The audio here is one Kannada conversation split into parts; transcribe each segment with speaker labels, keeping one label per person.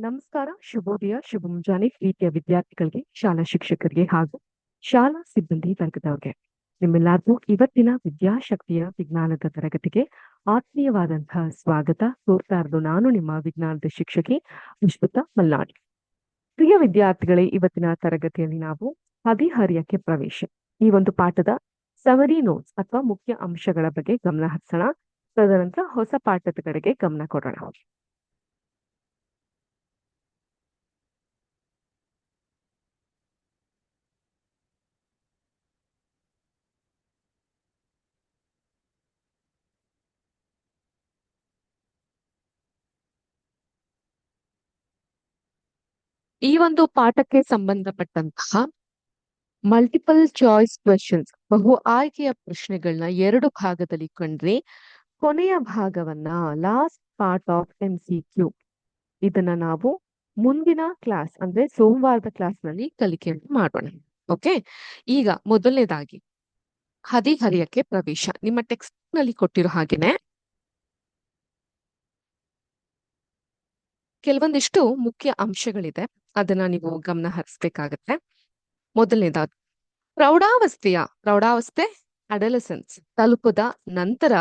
Speaker 1: ನಮಸ್ಕಾರ ಶುಭೋದಯ ಶುಭ ಮುಂಜಾನೆ ಪ್ರೀತಿಯ ವಿದ್ಯಾರ್ಥಿಗಳಿಗೆ, ಶಾಲಾ ಶಿಕ್ಷಕರಿಗೆ ಹಾಗೂ ಶಾಲಾ ಸಿಬ್ಬಂದಿ ವರ್ಗದವ್ರಿಗೆ. ನಿಮ್ಮೆಲ್ಲರಿಗೂ ಇವತ್ತಿನ ವಿದ್ಯಾಶಕ್ತಿಯ ವಿಜ್ಞಾನದ ತರಗತಿಗೆ ಆತ್ಮೀಯವಾದಂತಹ ಸ್ವಾಗತ. ತೋರ್ತಾ ನಾನು, ನಿಮ್ಮ ವಿಜ್ಞಾನದ ಶಿಕ್ಷಕಿ ವಿಶ್ವತ ಮಲ್ನಾಡ್. ಪ್ರಿಯ ವಿದ್ಯಾರ್ಥಿಗಳೇ, ಇವತ್ತಿನ ತರಗತಿಯಲ್ಲಿ ನಾವು ಹದಿಹರಿಯಕ್ಕೆ ಪ್ರವೇಶ. ಈ ಒಂದು ಪಾಠದ ಸವರಿ ನೋಟ್ಸ್ ಅಥವಾ ಮುಖ್ಯ ಅಂಶಗಳ ಬಗ್ಗೆ ಗಮನ ಹರಿಸೋಣ. ತದನಂತರ ಹೊಸ ಪಾಠದ ಕಡೆಗೆ ಗಮನ ಕೊಡೋಣ. ಈ ಒಂದು ಪಾಠಕ್ಕೆ ಸಂಬಂಧಪಟ್ಟಂತಹ ಮಲ್ಟಿಪಲ್ ಚಾಯ್ಸ್ ಕ್ವೆಶನ್ಸ್ ಬಹು ಆಯ್ಕೆಯ ಪ್ರಶ್ನೆಗಳನ್ನ ಎರಡು ಭಾಗದಲ್ಲಿ ಕಂಡ್ರಿ ಕೊನೆಯ ಭಾಗವನ್ನ last part of M C Q ಇದನ್ನ ನಾವು ಮುಂದಿನ ಕ್ಲಾಸ್ ಅಂದ್ರೆ ಸೋಮವಾರದ ಕ್ಲಾಸ್ನಲ್ಲಿ ಕಲಿಕೆ ಮಾಡೋಣ. ಓಕೆ ಈಗ ಮೊದಲನೇದಾಗಿ ಹದಿಹರಿಯಕ್ಕೆ ಪ್ರವೇಶ. ನಿಮ್ಮ ಟೆಕ್ಸ್ಟ್ನಲ್ಲಿ ಕೊಟ್ಟಿರೋ ಹಾಗೇನೆ ಕೆಲವೊಂದಿಷ್ಟು ಮುಖ್ಯ ಅಂಶಗಳಿದೆ. ಅದನ್ನ ನೀವು ಗಮನ ಹರಿಸ್ಬೇಕಾಗತ್ತೆ. ಮೊದಲನೇದಾದ, ಪ್ರೌಢಾವಸ್ಥೆಯ, ಪ್ರೌಢಾವಸ್ಥೆ ಅಡಲಸೆನ್ಸ್ ತಲುಪದ ನಂತರ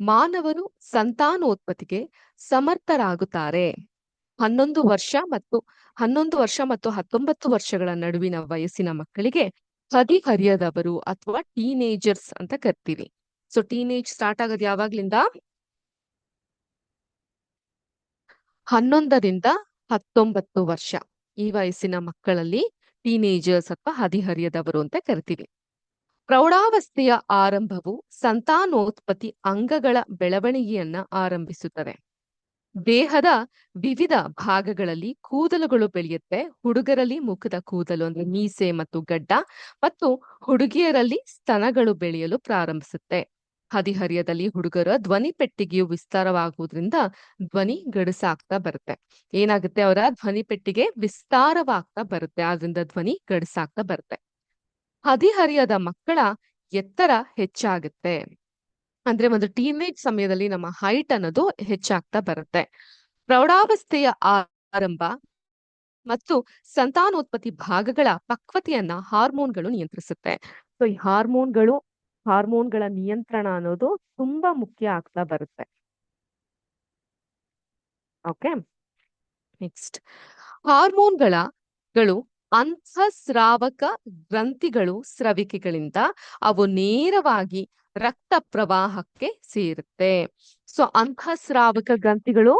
Speaker 1: ಮಾನವರು ಸಂತಾನೋತ್ಪತ್ತಿಗೆ ಸಮರ್ಥರಾಗುತ್ತಾರೆ. ಹನ್ನೊಂದು ವರ್ಷ ಮತ್ತು, ಹನ್ನೊಂದು ವರ್ಷ ಮತ್ತು ಹತ್ತೊಂಬತ್ತು ವರ್ಷಗಳ ನಡುವಿನ ವಯಸ್ಸಿನ ಮಕ್ಕಳಿಗೆ ಹದಿಹರಿಯದವರು ಅಥವಾ ಟೀನೇಜರ್ಸ್ ಅಂತ ಕರಿತೀವಿ. ಸೊ ಟೀನೇಜ್ ಸ್ಟಾರ್ಟ್ ಆಗೋದು ಯಾವಾಗ್ಲಿಂದ? ಹನ್ನೊಂದರಿಂದ ಹತ್ತೊಂಬತ್ತು ವರ್ಷ. ಈ ವಯಸ್ಸಿನ ಮಕ್ಕಳಲ್ಲಿ ಟೀನೇಜರ್ಸ್ ಅಥವಾ ಹದಿಹರಿಯದವರು ಅಂತ ಕರಿತೀವಿ. ಪ್ರೌಢಾವಸ್ಥೆಯ ಆರಂಭವು ಸಂತಾನೋತ್ಪತ್ತಿ ಅಂಗಗಳ ಬೆಳವಣಿಗೆಯನ್ನ ಆರಂಭಿಸುತ್ತದೆ. ದೇಹದ ವಿವಿಧ ಭಾಗಗಳಲ್ಲಿ ಕೂದಲುಗಳು ಬೆಳೆಯುತ್ತೆ. ಹುಡುಗರಲ್ಲಿ ಮುಖದ ಕೂದಲು ಅಂದ್ರೆ ಮೀಸೆ ಮತ್ತು ಗಡ್ಡ ಮತ್ತು ಹುಡುಗಿಯರಲ್ಲಿ ಸ್ತನಗಳು ಬೆಳೆಯಲು ಪ್ರಾರಂಭಿಸುತ್ತೆ. ಹದಿಹರಿಯದಲ್ಲಿ ಹುಡುಗರ ಧ್ವನಿ ಪೆಟ್ಟಿಗೆಯು ವಿಸ್ತಾರವಾಗುವುದರಿಂದ ಧ್ವನಿ ಗಡಸಾಗ್ತಾ ಬರುತ್ತೆ. ಏನಾಗುತ್ತೆ ಅವರ? ಧ್ವನಿ ಪೆಟ್ಟಿಗೆ ವಿಸ್ತಾರವಾಗ್ತಾ ಬರುತ್ತೆ. ಆದ್ರಿಂದ ಧ್ವನಿ ಗಡಸಾಗ್ತಾ ಬರುತ್ತೆ. ಹದಿಹರಿಯದ ಮಕ್ಕಳ ಎತ್ತರ ಹೆಚ್ಚಾಗುತ್ತೆ. ಅಂದ್ರೆ ಒಂದು ಟೀನೇಜ್ ಸಮಯದಲ್ಲಿ ನಮ್ಮ ಹೈಟ್ ಅನ್ನೋದು ಹೆಚ್ಚಾಗ್ತಾ ಬರುತ್ತೆ. ಪ್ರೌಢಾವಸ್ಥೆಯ ಆರಂಭ ಮತ್ತು ಸಂತಾನೋತ್ಪತ್ತಿ ಭಾಗಗಳ ಪಕ್ವತೆಯನ್ನ ಹಾರ್ಮೋನ್ಗಳು ನಿಯಂತ್ರಿಸುತ್ತೆ. ಸೊ ಈ ಹಾರ್ಮೋನ್ಗಳು ಹಾರ್ಮೋನ್ಗಳ ನಿಯಂತ್ರಣ ಅನ್ನೋದು ತುಂಬಾ ಮುಖ್ಯ ಆಗ್ತಾ ಬರುತ್ತೆ. ಓಕೆ? ನೆಕ್ಸ್ಟ್. ಹಾರ್ಮೋನ್ಗಳ ಗಳು ಅಂತಃಸ್ರಾವಕ ಗ್ರಂಥಿಗಳು ಸ್ರವಿಕೆಗಳಿಂದ ಅವು ನೇರವಾಗಿ ರಕ್ತ ಪ್ರವಾಹಕ್ಕೆ ಸೇರುತ್ತೆ. ಸೊ ಅಂತಃಸ್ರಾವಕ ಗ್ರಂಥಿಗಳು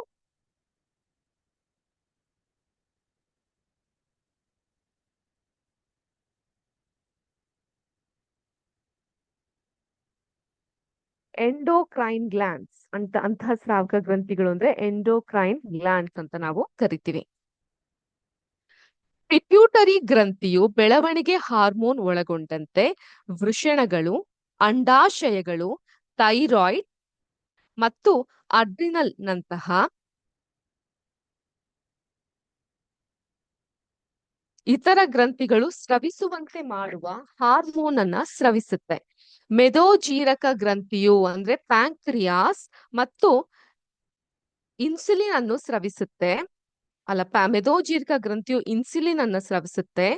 Speaker 1: ಎಂಡೋಕ್ರೈನ್ ಗ್ಲಾನ್ಸ್ ಅಂತ ಅಂತಃಸ್ರಾವಕ ಗ್ರಂಥಿಗಳು ಅಂದ್ರೆ ಎಂಡೋಕ್ರೈನ್ ಗ್ಲಾನ್ಸ್ ಅಂತ ನಾವು ಕರಿತೀವಿ. ಪಿಟ್ಯೂಟರಿ ಗ್ರಂಥಿಯು ಬೆಳವಣಿಗೆ ಹಾರ್ಮೋನ್ ಒಳಗೊಂಡಂತೆ ವೃಷಣಗಳು, ಅಂಡಾಶಯಗಳು ಥೈರಾಯ್ಡ್ ಮತ್ತು ಅಡ್ರಿನಲ್ ನಂತಹ ಇತರ ಗ್ರಂಥಿಗಳು ಸ್ರವಿಸುವಂತೆ ಮಾಡುವ ಹಾರ್ಮೋನ್ ಅನ್ನ ಸ್ರವಿಸುತ್ತೆ. ಮೆದೋಜೀರಕ ಗ್ರಂಥಿಯು ಅಂದ್ರೆ ಪ್ಯಾಂಕ್ರಿಯಾಸ್ ಮತ್ತು ಇನ್ಸುಲಿನ್ ಅನ್ನು ಸ್ರವಿಸುತ್ತೆ. ಅಲ್ಲ ಮೆದೋಜೀರಕ ಗ್ರಂಥಿಯು ಇನ್ಸುಲಿನ್ ಅನ್ನು ಸ್ರವಿಸುತ್ತೆ.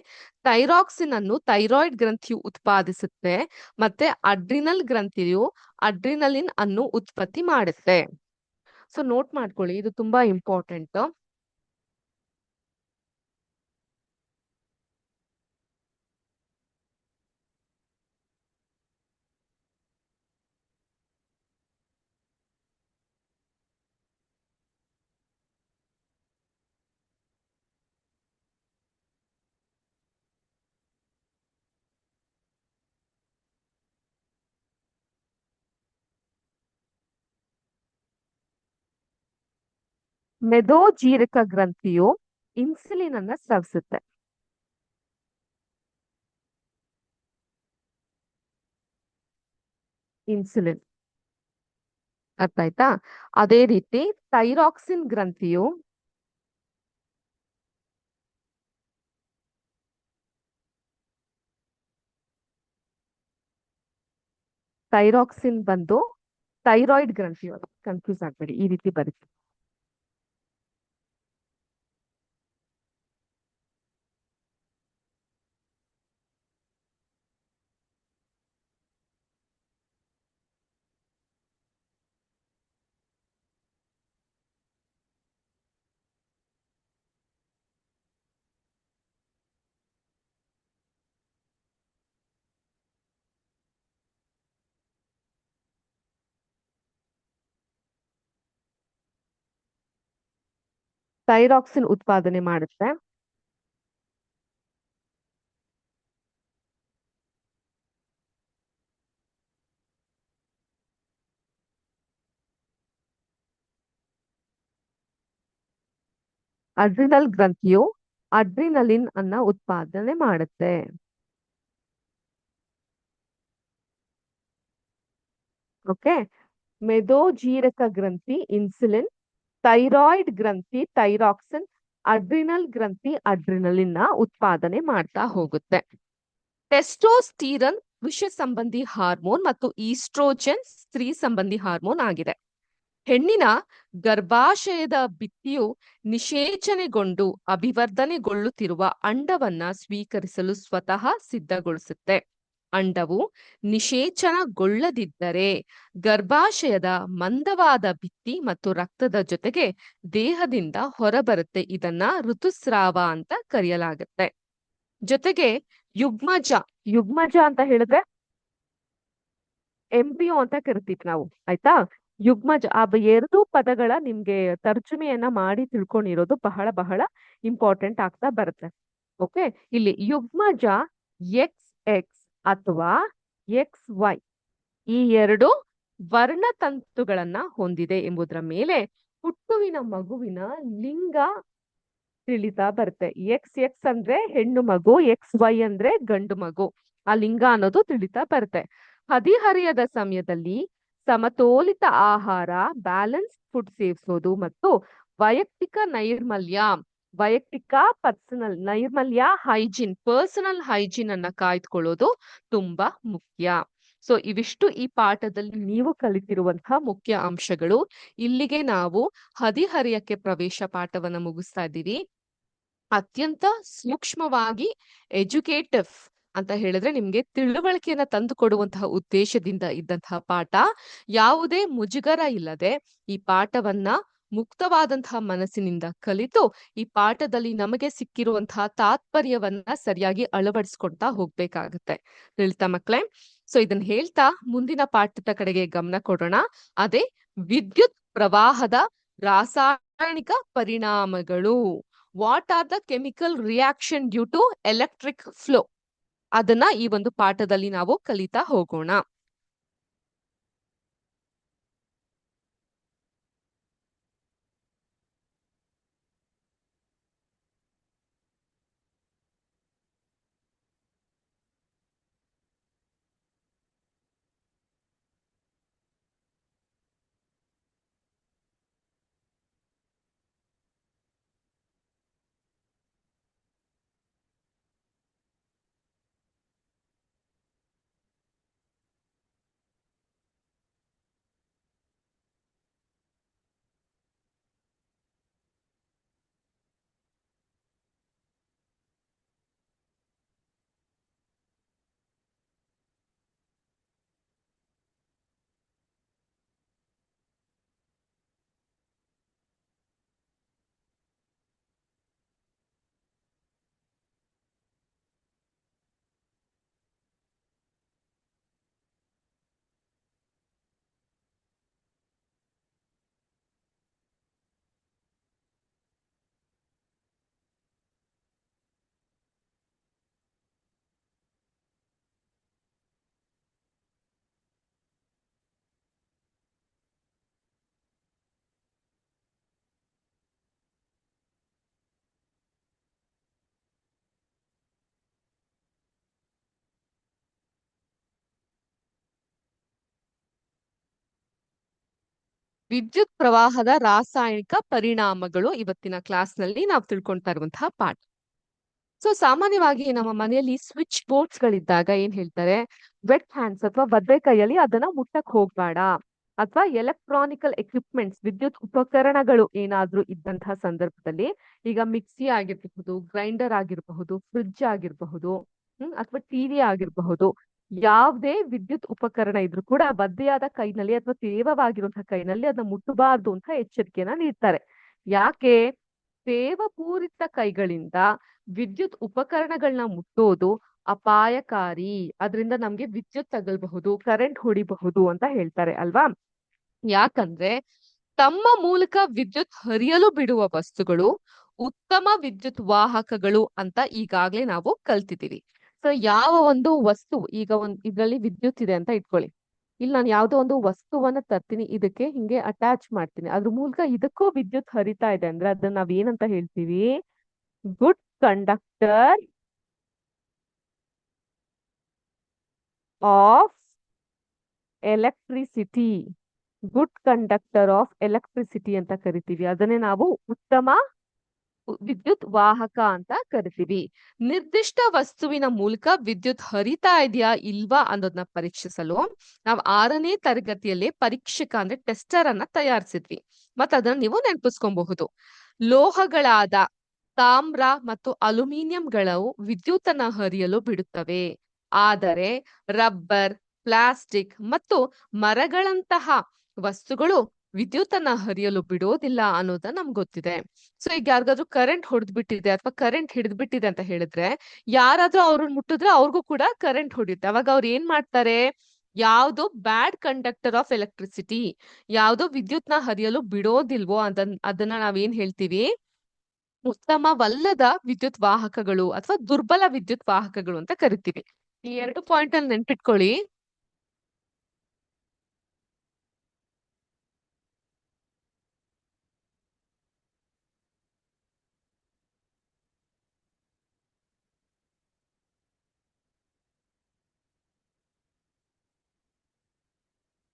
Speaker 1: ಥೈರಾಕ್ಸಿನ್ ಅನ್ನು ಥೈರಾಯ್ಡ್ ಗ್ರಂಥಿಯು ಉತ್ಪಾದಿಸುತ್ತೆ. ಮತ್ತೆ ಅಡ್ರಿನಲ್ ಗ್ರಂಥಿಯು ಅಡ್ರಿನಲಿನ್ ಅನ್ನು ಉತ್ಪತ್ತಿ ಮಾಡುತ್ತೆ. ಸೊ ನೋಟ್ ಮಾಡ್ಕೊಳ್ಳಿ, ಇದು ತುಂಬಾ ಇಂಪಾರ್ಟೆಂಟ್ ಮೆದೋಜೀರಕ ಗ್ರಂಥಿಯು ಇನ್ಸುಲಿನ್ ಅನ್ನ ಸ್ರವಿಸುತ್ತೆ. ಇನ್ಸುಲಿನ್. ಅರ್ಥ ಆಯ್ತಾ? ಅದೇ ರೀತಿ ಥೈರಾಕ್ಸಿನ್ ಗ್ರಂಥಿಯು ಥೈರಾಕ್ಸಿನ್ ಬಂದು ಥೈರಾಯ್ಡ್ ಗ್ರಂಥಿ ಕನ್ಫ್ಯೂಸ್ ಆಗ್ಬೇಡಿ. ಈ ರೀತಿ ಬರುತ್ತೆ ಥೈರಾಕ್ಸಿನ್ ಉತ್ಪಾದನೆ ಮಾಡುತ್ತೆ. ಅಡ್ರಿನಲ್ ಗ್ರಂಥಿಯು ಅಡ್ರಿನಲಿನ್ ಅನ್ನ ಉತ್ಪಾದನೆ ಮಾಡುತ್ತೆ. ಓಕೆ ಮೆದೋಜೀರಕ ಗ್ರಂಥಿ ಇನ್ಸುಲಿನ್ ಥೈರಾಯ್ಡ್ ಗ್ರಂಥಿ, ಥೈರಾಕ್ಸಿನ್, ಅಡ್ರಿನಲ್ ಗ್ರಂಥಿ ಅಡ್ರಿನಲಿನ್ ಉತ್ಪಾದನೆ ಮಾಡ್ತಾ ಹೋಗುತ್ತೆ. ಟೆಸ್ಟೋಸ್ಟೀರನ್ ವಿಷ ಸಂಬಂಧಿ ಹಾರ್ಮೋನ್ ಮತ್ತು ಈಸ್ಟ್ರೋಜನ್ ಸ್ತ್ರೀ ಸಂಬಂಧಿ ಹಾರ್ಮೋನ್ ಆಗಿದೆ. ಹೆಣ್ಣಿನ ಗರ್ಭಾಶಯದ ಭಿತ್ತಿಯು ನಿಷೇಚನೆಗೊಂಡು ಅಭಿವರ್ಧನೆಗೊಳ್ಳುತ್ತಿರುವ ಅಂಡವನ್ನ ಸ್ವೀಕರಿಸಲು ಸ್ವತಃ ಸಿದ್ಧಗೊಳಿಸುತ್ತೆ. ಅಂಡವು ನಿಷೇಚನಗೊಳ್ಳದಿದ್ದರೆ ಗರ್ಭಾಶಯದ ಮಂದವಾದ ಭಿತ್ತಿ ಮತ್ತು ರಕ್ತದ ಜೊತೆಗೆ ದೇಹದಿಂದ ಹೊರಬರುತ್ತೆ. ಇದನ್ನ ಋತುಸ್ರಾವ ಅಂತ ಕರೆಯಲಾಗುತ್ತೆ. ಜೊತೆಗೆ ಯುಗ್ಮಜ ಯುಗ್ಮಜ ಅಂತ ಹೇಳಿದ್ರೆ ಎಂಪಿಯೋ ಅಂತ ಕರಿತೀವಿ ನಾವು, ಆಯ್ತಾ? ಯುಗ್ಮಜ, ಆ ಎರಡು ಪದಗಳ ನಿಮ್ಗೆ ತರ್ಜುಮೆಯನ್ನ ಮಾಡಿ ತಿಳ್ಕೊಂಡಿರೋದು ಬಹಳ ಬಹಳ ಇಂಪಾರ್ಟೆಂಟ್ ಆಗ್ತಾ ಬರುತ್ತೆ. ಓಕೆ ಇಲ್ಲಿ ಯುಗ್ಮಜ ಎಕ್ಸ್ ಎಕ್ಸ್ ಅಥವಾ ಎಕ್ಸ್ ವೈ ಈ ಎರಡು ವರ್ಣತಂತುಗಳನ್ನ ಹೊಂದಿದೆ ಎಂಬುದರ ಮೇಲೆ ಹುಟ್ಟುವಿನ ಮಗುವಿನ ಲಿಂಗ ತಿಳಿತಾ ಬರುತ್ತೆ. ಎಕ್ಸ್ ಎಕ್ಸ್ ಅಂದ್ರೆ ಹೆಣ್ಣು ಮಗು ಎಕ್ಸ್ ವೈ ಅಂದ್ರೆ ಗಂಡು ಮಗು. ಆ ಲಿಂಗ ಅನ್ನೋದು ತಿಳಿತಾ ಬರುತ್ತೆ. ಹದಿಹರಿಯದ ಸಮಯದಲ್ಲಿ ಸಮತೋಲಿತ ಆಹಾರ ಬ್ಯಾಲೆನ್ಸ್ ಫುಡ್ ಸೇವಿಸೋದು ಮತ್ತು ವೈಯಕ್ತಿಕ ನೈರ್ಮಲ್ಯ ವೈಯಕ್ತಿಕ, ಪರ್ಸನಲ್, ನೈರ್ಮಲ್ಯ, ಹೈಜೀನ್, ಪರ್ಸನಲ್ ಹೈಜೀನ್ ಅನ್ನ ಕಾಯ್ದುಕೊಳ್ಳೋದು ತುಂಬಾ ಮುಖ್ಯ. ಸೊ, ಇವಿಷ್ಟು ಈ ಪಾಠದಲ್ಲಿ ನೀವು ಕಲಿತಿರುವಂತಹ ಮುಖ್ಯ ಅಂಶಗಳು. ಇಲ್ಲಿಗೆ ನಾವು ಹದಿಹರಿಯಕ್ಕೆ ಪ್ರವೇಶ ಪಾಠವನ್ನ ಮುಗಿಸ್ತಾ ಇದ್ದೀವಿ. ಅತ್ಯಂತ ಸೂಕ್ಷ್ಮವಾಗಿ ಎಜುಕೇಟಿವ್ ಅಂತ ಹೇಳಿದ್ರೆ ನಿಮ್ಗೆ ತಿಳುವಳಿಕೆಯನ್ನ ತಂದು ಕೊಡುವಂತಹ ಉದ್ದೇಶದಿಂದ ಇದ್ದಂತಹ ಪಾಠ. ಯಾವುದೇ ಮುಜುಗರ ಇಲ್ಲದೆ ಈ ಪಾಠವನ್ನ ಮುಕ್ತವಾದಂತಹ ಮನಸ್ಸಿನಿಂದ ಕಲಿತು ಈ ಪಾಠದಲ್ಲಿ ನಮಗೆ ಸಿಕ್ಕಿರುವಂತಹ ತಾತ್ಪರ್ಯವನ್ನ ಸರಿಯಾಗಿ ಅಳವಡಿಸ್ಕೊಳ್ತಾ ಹೋಗ್ಬೇಕಾಗತ್ತೆ. ಹೇಳ್ತಾ ಮಕ್ಳೇ ಸೊ ಇದನ್ನ ಹೇಳ್ತಾ ಮುಂದಿನ ಪಾಠದ ಕಡೆಗೆ ಗಮನ ಕೊಡೋಣ. ಅದೇ ವಿದ್ಯುತ್ ಪ್ರವಾಹದ ರಾಸಾಯನಿಕ ಪರಿಣಾಮಗಳು. What are the chemical reaction due to electric flow ಅದನ್ನ ಈ ಒಂದು ಪಾಠದಲ್ಲಿ ನಾವು ಕಲಿತಾ ಹೋಗೋಣ. ವಿದ್ಯುತ್ ಪ್ರವಾಹದ ರಾಸಾಯನಿಕ ಪರಿಣಾಮಗಳು ಇವತ್ತಿನ ಕ್ಲಾಸ್ನಲ್ಲಿ ನಾವು ತಿಳ್ಕೊಂತಾ ಇರುವಂತಹ ಪಾಠ. ಸೊ ಸಾಮಾನ್ಯವಾಗಿ ನಮ್ಮ ಮನೆಯಲ್ಲಿ ಸ್ವಿಚ್ ಬೋರ್ಡ್ಸ್ ಗಳಿದ್ದಾಗ ಏನ್ ಹೇಳ್ತಾರೆ? ವೆಟ್ ಹ್ಯಾಂಡ್ಸ್ ಅಥವಾ ಬದ್ದೆ ಕೈಯಲ್ಲಿ ಅದನ್ನ ಮುಟ್ಟಕ್ ಹೋಗ್ಬೇಡ. ಅಥವಾ ಎಲೆಕ್ಟ್ರಾನಿಕಲ್ ಎಕ್ವಿಪ್ಮೆಂಟ್ಸ್ ವಿದ್ಯುತ್ ಉಪಕರಣಗಳು ಏನಾದ್ರೂ ಇದ್ದಂತಹ ಸಂದರ್ಭದಲ್ಲಿ ಈಗ ಮಿಕ್ಸಿ ಆಗಿರಬಹುದು ಗ್ರೈಂಡರ್ ಆಗಿರಬಹುದು ಫ್ರಿಡ್ಜ್ ಆಗಿರಬಹುದು, ಹ್ಮ್, ಅಥವಾ ಟಿವಿ ಆಗಿರಬಹುದು ಯಾವುದೇ ವಿದ್ಯುತ್ ಉಪಕರಣ ಇದ್ರೂ ಕೂಡ ಬದ್ದೆಯಾದ ಕೈನಲ್ಲಿ ಅಥವಾ ತೇವವಾಗಿರುವಂತಹ ಕೈನಲ್ಲಿ ಅದನ್ನ ಮುಟ್ಟಬಾರ್ದು ಅಂತ ಎಚ್ಚರಿಕೆಯನ್ನ ನೀಡ್ತಾರೆ. ಯಾಕೆ? ತೇವಪೂರಿತ ಕೈಗಳಿಂದ ವಿದ್ಯುತ್ ಉಪಕರಣಗಳನ್ನ ಮುಟ್ಟೋದು ಅಪಾಯಕಾರಿ. ಅದರಿಂದ ನಮ್ಗೆ ವಿದ್ಯುತ್ ತಗಲ್ಬಹುದು ಕರೆಂಟ್ ಹೊಡಿಬಹುದು ಅಂತ ಹೇಳ್ತಾರೆ ಅಲ್ವಾ? ಯಾಕಂದ್ರೆ
Speaker 2: ತಮ್ಮ ಮೂಲಕ ವಿದ್ಯುತ್ ಹರಿಯಲು ಬಿಡುವ ವಸ್ತುಗಳು ಉತ್ತಮ ವಿದ್ಯುತ್ ವಾಹಕಗಳು ಅಂತ ಈಗಾಗ್ಲೇ ನಾವು ಕಲ್ತಿದ್ದೀವಿ. ಸೊ ಯಾವ ಒಂದು ವಸ್ತು, ಈಗ ಒಂದ್, ಇದ್ರಲ್ಲಿ ವಿದ್ಯುತ್ ಇದೆ ಅಂತ ಇಟ್ಕೊಳ್ಳಿ. ಇಲ್ಲಿ ನಾನು ಯಾವ್ದೋ ಒಂದು ವಸ್ತುವನ್ನ ತರ್ತೀನಿ, ಇದಕ್ಕೆ ಹಿಂಗೆ ಅಟ್ಯಾಚ್ ಮಾಡ್ತೀನಿ. ಅದ್ರ ಮೂಲಕ ಇದಕ್ಕೂ ವಿದ್ಯುತ್ ಹರಿತಾ ಇದೆ ಅಂದ್ರೆ ಅದನ್ನ ನಾವ್ ಏನಂತ ಹೇಳ್ತೀವಿ? Good conductor of electricity good conductor of electricity ಅಂತ ಕರಿತೀವಿ. ಅದನ್ನೇ ನಾವು ಉತ್ತಮ ವಿದ್ಯುತ್ ವಾಹಕ ಅಂತ ಕರಿತೀವಿ. ನಿರ್ದಿಷ್ಟ ವಸ್ತುವಿನ ಮೂಲಕ ವಿದ್ಯುತ್ ಹರಿತಾ ಇದೆಯಾ ಇಲ್ವಾ ಅನ್ನೋದನ್ನ ಪರೀಕ್ಷಿಸಲು ನಾವು ಆರನೇ ತರಗತಿಯಲ್ಲಿ ಪರೀಕ್ಷಕ ಅಂದ್ರೆ ಟೆಸ್ಟರ್ ಅನ್ನ ತಯಾರಿಸಿದ್ವಿ. ಮತ್ತ ಅದನ್ನ ನೀವು ನೆನಪಿಸ್ಕೊಬಹುದು. ಲೋಹಗಳಾದ ತಾಮ್ರ ಮತ್ತು ಅಲ್ಯೂಮಿನಿಯಂಗಳು ವಿದ್ಯುತ್ತನ್ನ ಹರಿಯಲು ಬಿಡುತ್ತವೆ. ಆದರೆ ರಬ್ಬರ್, ಪ್ಲಾಸ್ಟಿಕ್ ಮತ್ತು ಮರಗಳಂತಹ ವಸ್ತುಗಳು ವಿದ್ಯುತ್ತನ್ನ ಹರಿಯಲು ಬಿಡೋದಿಲ್ಲ ಅನ್ನೋದ ನಮ್ಗೆ ಗೊತ್ತಿದೆ. ಸೊ ಈಗ ಯಾರಿಗಾದ್ರೂ ಕರೆಂಟ್ ಹೊಡೆದ್ಬಿಟ್ಟಿದೆ ಅಥವಾ ಕರೆಂಟ್ ಹಿಡಿದ್ಬಿಟ್ಟಿದೆ ಅಂತ ಹೇಳಿದ್ರೆ, ಯಾರಾದ್ರೂ ಅವ್ರನ್ನ ಮುಟ್ಟಿದ್ರೆ ಅವ್ರಿಗೂ ಕೂಡ ಕರೆಂಟ್ ಹೊಡೆಯುತ್ತೆ. ಅವಾಗ ಅವ್ರು ಏನ್ ಮಾಡ್ತಾರೆ? ಯಾವ್ದು ಬ್ಯಾಡ್ ಕಂಡಕ್ಟರ್ ಆಫ್ ಎಲೆಕ್ಟ್ರಿಸಿಟಿ ಯಾವ್ದು ವಿದ್ಯುತ್ನ ಹರಿಯಲು ಬಿಡೋದಿಲ್ವೋ ಅದನ್, ಅದನ್ನ ನಾವೇನ್ ಹೇಳ್ತೀವಿ? ಉತ್ತಮವಲ್ಲದ ವಿದ್ಯುತ್ ವಾಹಕಗಳು ಅಥವಾ ದುರ್ಬಲ ವಿದ್ಯುತ್ ವಾಹಕಗಳು ಅಂತ ಕರಿತೀವಿ. ಈ ಎರಡು ಪಾಯಿಂಟ್ ಅಲ್ಲಿ ನೆನ್ಪಿಟ್ಕೊಳ್ಳಿ.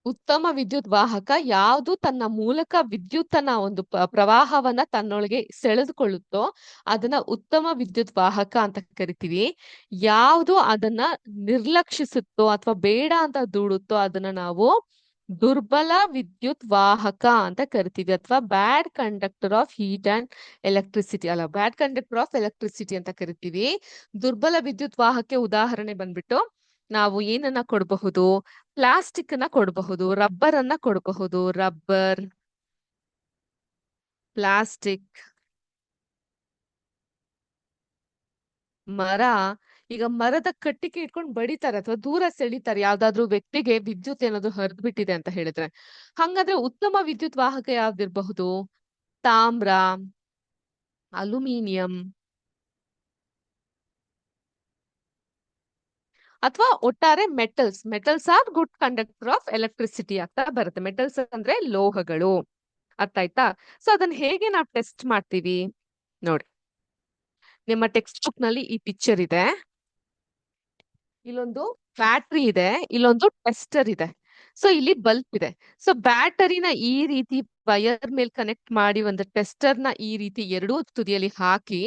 Speaker 2: ಉತ್ತಮ ವಿದ್ಯುತ್ ವಾಹಕ ಯಾವುದು ತನ್ನ ಮೂಲಕ ವಿದ್ಯುತ್ತನ್ನ ಒಂದು ಪ್ರವಾಹವನ್ನ ತನ್ನೊಳಗೆ ಸೆಳೆದುಕೊಳ್ಳುತ್ತೋ ಅದನ್ನ ಉತ್ತಮ ವಿದ್ಯುತ್ ವಾಹಕ ಅಂತ ಕರಿತೀವಿ. ಯಾವುದು ಅದನ್ನ ನಿರ್ಲಕ್ಷಿಸುತ್ತೋ ಅಥವಾ ಬೇಡ ಅಂತ ದೂಡುತ್ತೋ ಅದನ್ನ ನಾವು ದುರ್ಬಲ ವಿದ್ಯುತ್ ವಾಹಕ ಅಂತ ಕರಿತೀವಿ ಅಥವಾ bad conductor of heat and electricity ಅಲ್ಲ, ಬ್ಯಾಡ್ ಕಂಡಕ್ಟರ್ ಆಫ್ ಎಲೆಕ್ಟ್ರಿಸಿಟಿ ಅಂತ ಕರಿತೀವಿ. ದುರ್ಬಲ ವಿದ್ಯುತ್ ವಾಹಕ್ಕೆ ಉದಾಹರಣೆ ಬಂದ್ಬಿಟ್ಟು ನಾವು ಏನನ್ನ ಕೊಡಬಹುದು? ಪ್ಲಾಸ್ಟಿಕ್ ಅನ್ನ ಕೊಡಬಹುದು ರಬ್ಬರ್ ಅನ್ನ ಕೊಡಬಹುದು, ರಬ್ಬರ್. ಪ್ಲಾಸ್ಟಿಕ್. ಮರ. ಈಗ ಮರದ ಕಟ್ಟಿಗೆ ಇಟ್ಕೊಂಡು ಬಡಿತಾರೆ ಅಥವಾ ದೂರ ಸೆಳಿತಾರೆ. ಯಾವ್ದಾದ್ರು ವ್ಯಕ್ತಿಗೆ ವಿದ್ಯುತ್ ಏನಾದ್ರು ಹರಿದು ಬಿಟ್ಟಿದೆ ಅಂತ ಹೇಳಿದ್ರೆ. ಹಂಗಾದ್ರೆ ಉತ್ತಮ ವಿದ್ಯುತ್ ವಾಹಕ ಯಾವ್ದಿರ್ಬಹುದು? ತಾಮ್ರ, ಅಲ್ಯೂಮಿನಿಯಂ. ಅಥವಾ ಒಟ್ಟಾರೆ metals metals are good conductor of electricity ಆಗ್ತಾ ಬರುತ್ತೆ. ಮೆಟಲ್ಸ್ ಅಂದ್ರೆ ಲೋಹಗಳು. ಅರ್ಥ ಆಯ್ತಾ? ಸೊ ಅದನ್ನ ಹೇಗೆ ನಾವು ಟೆಸ್ಟ್ ಮಾಡ್ತೀವಿ? ನೋಡಿ. ನಿಮ್ಮ ಟೆಕ್ಸ್ಟ್ ಬುಕ್ನಲ್ಲಿ ಈ ಪಿಕ್ಚರ್ ಇದೆ. ಇಲ್ಲೊಂದು ಬ್ಯಾಟ್ರಿ ಇದೆ, ಇಲ್ಲೊಂದು ಟೆಸ್ಟರ್ ಇದೆ. ಸೊ ಇಲ್ಲಿ ಬಲ್ಬ್ ಇದೆ. ಸೊ ಬ್ಯಾಟರಿನ ಈ ರೀತಿ ವಯರ್ ಮೇಲೆ ಕನೆಕ್ಟ್ ಮಾಡಿ ಒಂದು ಟೆಸ್ಟರ್ನ ಈ ರೀತಿ ಎರಡೂ ತುದಿಯಲ್ಲಿ ಹಾಕಿ,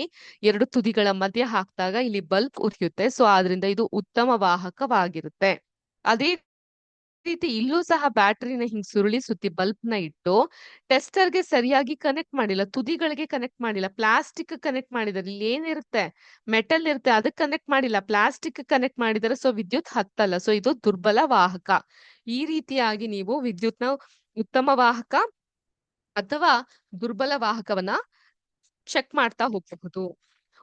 Speaker 2: ಎರಡು ತುದಿಗಳ ಮಧ್ಯೆ ಹಾಕಿದಾಗ ಇಲ್ಲಿ ಬಲ್ಬ್ ಉರಿಯುತ್ತೆ. ಸೊ, ಆದ್ರಿಂದ ಇದು ಉತ್ತಮ ವಾಹಕವಾಗಿರುತ್ತೆ. ಅದೇ ರೀತಿ ಇಲ್ಲೂ ಸಹ ಬ್ಯಾಟರಿನ ಹಿಂಗ್ ಸುರುಳಿ ಸುತ್ತಿ ಬಲ್ಬ್ನ ಇಟ್ಟು ಟೆಸ್ಟರ್ಗೆ ಸರಿಯಾಗಿ ಕನೆಕ್ಟ್ ಮಾಡಿಲ್ಲ, ತುದಿಗಳಿಗೆ ಕನೆಕ್ಟ್ ಮಾಡಿಲ್ಲ, ಪ್ಲಾಸ್ಟಿಕ್ ಕನೆಕ್ಟ್ ಮಾಡಿದರೆ ಇಲ್ಲಿ ಏನಿರುತ್ತೆ? ಮೆಟಲ್ ಇರುತ್ತೆ, ಅದಕ್ಕೆ ಕನೆಕ್ಟ್ ಮಾಡಿಲ್ಲ, ಪ್ಲಾಸ್ಟಿಕ್ ಕನೆಕ್ಟ್ ಮಾಡಿದರೆ ಸೊ, ವಿದ್ಯುತ್ ಹತ್ತಲ್ಲ. ಸೊ, ಇದು ದುರ್ಬಲ ವಾಹಕ. ಈ ರೀತಿಯಾಗಿ ನೀವು ವಿದ್ಯುತ್ನ ಉತ್ತಮ ವಾಹಕ ಅಥವಾ ದುರ್ಬಲ ವಾಹಕವನ್ನ ಚೆಕ್ ಮಾಡ್ತಾ ಹೋಗಬಹುದು.